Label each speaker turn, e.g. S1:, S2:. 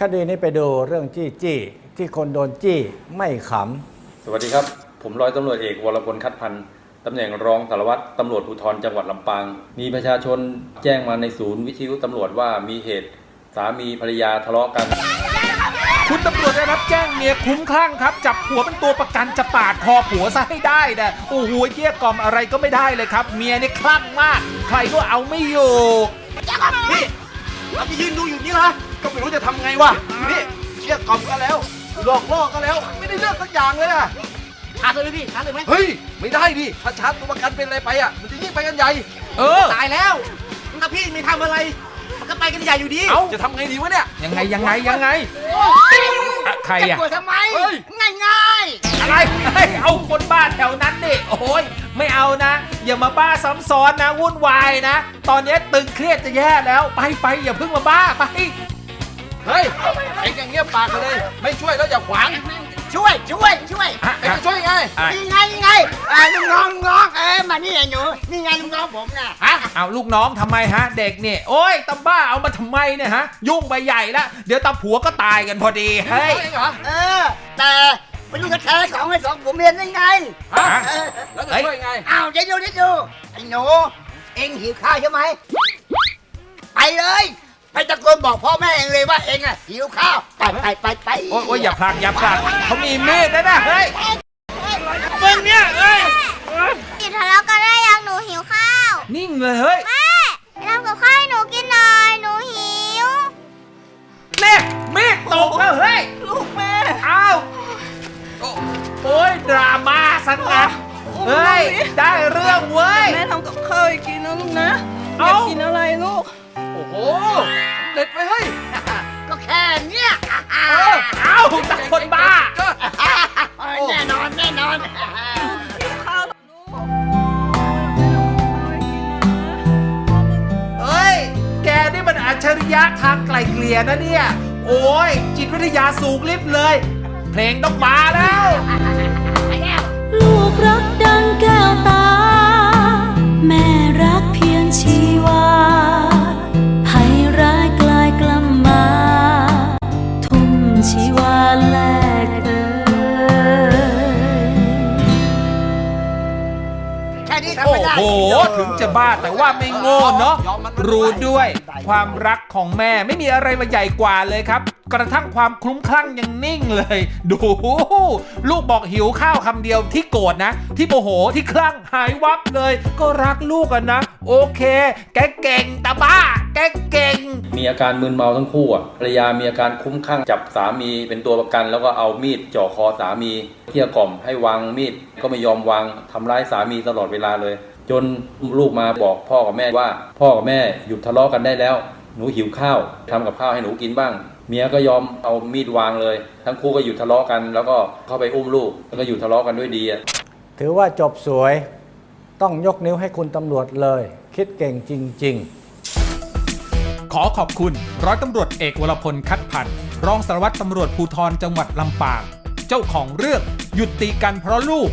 S1: คดีนี้ไปดูเรื่องจี้จี้ที่คนโดนจี้ไม่ข
S2: สวัสดีครับ ผมร้อยตำรวจเอกวรพลคัดพันธ์ตำแหน่งรองสารวัตรตำรวจภูธรจังหวัดลำปาง มีประชาชนแจ้งมาในศูนย์วิทยุตำรวจว่ามีเหตุสามีภรรยาทะเลาะกัน
S3: คุณตำรวจได้รับแจ้งเมียคลุ้มคลั่งครับ จับผัวเป็นตัวประกันจะปาดคอผัวซะให้ได้นะโอ้โหเกลี้ยกล่อมอะไรก็ไม่ได้เลยครับ เมียนี่คลั่งมาก ใครก็เอาไม่อยู่
S4: นี่เราจะยืนดูอยู่นี่นะ ก็ไม่รู้จะทำไงวะนี่เชี่ยกล่อมกันแล้ว หลอกล่อกันแล้ว ไม่ได้เลือกสักอย่างเลยอะ
S5: ชาร์จเลยพี่ชาร์จเลยไหม
S4: เฮ้ย ไม่ได้ดิถ้าชาร์จตัวประกันเป็นอะไรไปอะมันจะยิ่งไปกันใหญ่
S3: เออ
S5: ตายแล้วถ้าพี่ไม่ทำอะไร มันก็ไปกันใหญ่อยู่ดี
S3: เอ้า
S4: จะทำไงดีวะเนี่ย
S3: ยังไงยังไงยังไง อะใคร
S5: จะ
S3: อะ
S5: กลัวทำไม
S4: เฮ้ย
S5: ง่ายง่าย
S3: อะไรเฮ้ยเอาคนบ้าแถวนั้นดิโอ้ยไม่เอานะ อย่ามาบ้าซ้ำซ้อนนะ วุ่นวายนะ ตอนนี้ตึงเครียดจะแย่แล้ว ไปไปอย่าเพิ่งมาบ้าไป
S4: เฮ้ยเอ็งอย่างเงี้ยบปากกันเลย ไม่ช่วยแล้วอย่าขวาง
S5: ๆช่วยช่วยช่วย
S3: อะ
S4: เอ็งจะช่วยไง
S3: อะ
S5: นี่ไงนี่ไงอ่าลุงน้องลุงน้องเอ้ยมานี่ไอ้หนูนี่ไงลุงน้องผมน่ะ
S3: ฮะเอาลูกน้องทำไมฮะ เด็กเนี่ยโอ้ยตาบ้าเอามาทำไมเนี่ยฮะ ยุ่งไปใหญ่ละเดี๋ยวตาผัวก็ตายกันพอดีเฮ้ย
S4: ช่วยเองเหรอ
S5: เออแต่เป็นลูกแท้ๆของไอ้สองผมเรียนได้ไง
S4: ฮะ
S5: เออ
S4: แล้วจะช่วยไง
S5: อ้าวเดี๋ยวดูเดี๋ยวดูไอ้หนูเอ็งหิวข้าวใช่ไหมไปเลย ไปตะโกนบอกพ่อแม่เองเลยว่าเอ็งอะหิวข้าวไปไปไปไป
S3: โอ้ยโอ้ยอย่าพลักอย่าพลักเขามีมีดนะนะเฮ้ย
S5: มึงเนี่ยเอ้ย
S6: หยุดทะเลาะกันได้ยังหนูหิวข้าว
S3: นิ่งเลยเฮ้ย
S6: แม่ไปทำกับข้าวให้หนูกินหน่อยหนูหิว
S3: เน่มีดตกแล้วเฮ้ยลูกแม่อ้าวโอ้โอ้ยดราม่าสักนะเฮ้ยได้เรื่องเว้ย
S7: แม่ทำกับข้าวให้กินนะลูกนะอ
S3: เอ้า
S7: ยากกินอะไรลูก
S4: โอ้โห เด็ดไปเฮ้
S5: ก็แค่เนี้ย
S3: เอ้าตาคนบ้า
S4: ก็
S5: แน่นอนแน่นอน
S3: เฮ้ย แกนี่มันอัจฉริยะทางไกลเกลี่ยนะเนี่ย โอ้ย จิตวิทยาสูงลิบเลย เพลงต้องมาแล้ว
S8: ลูกรักดังแก้วตา
S5: ค่นี้ทำ
S3: โอ้
S5: ไม่ได้
S3: โห ถึงจะบ้าแต่ว่าไม่โง่เนาะรู้ด้วยความรักของแม่ไม่มีอะไรมาใหญ่กว่าเลยครับ กระทั่งความคลุ้มคลั่งยังนิ่งเลย ดู ลูกบอกหิวข้าวคำเดียวที่โกรธนะ ที่โมโหที่คลั่งหายวับเลย ก็รักลูกกันนะ โอเค แกเก่งตาบ้า แกเก่ง
S2: มี อาการมึนเมาทั้งคู่อะภรรยามีอาการคุ้มคลั่งจับสามีเป็นตัวประกัน แล้วก็เอามีดจ่อคอสามีเที่ยกล่อมให้วางมีดก็ไม่ยอมวางทำร้ายสามีตลอดเวลาเลย จนลูกมาบอกพ่อกับแม่ว่า พ่อกับแม่หยุดทะเลาะกันได้แล้ว หนูหิวข้าวทำกับข้าวให้หนูกินบ้าง เมียก็ยอมเอามีดวางเลย ทั้งคู่ก็หยุดทะเลาะกัน แล้วก็เข้าไปอุ้มลูกแล้วก็หยุดทะเลาะกันด้วยดีอะ
S1: ถือว่าจบสวยต้องยกนิ้วให้คุณตำรวจเลย คิดเก่งจริง ๆ
S3: ขอขอบคุณ ร้อยตำรวจเอกวรพลคัดพันธ์รองสารวัตรตำรวจภูธรจังหวัดลำปาง เจ้าของเรื่องหยุดตีกันเพราะลูก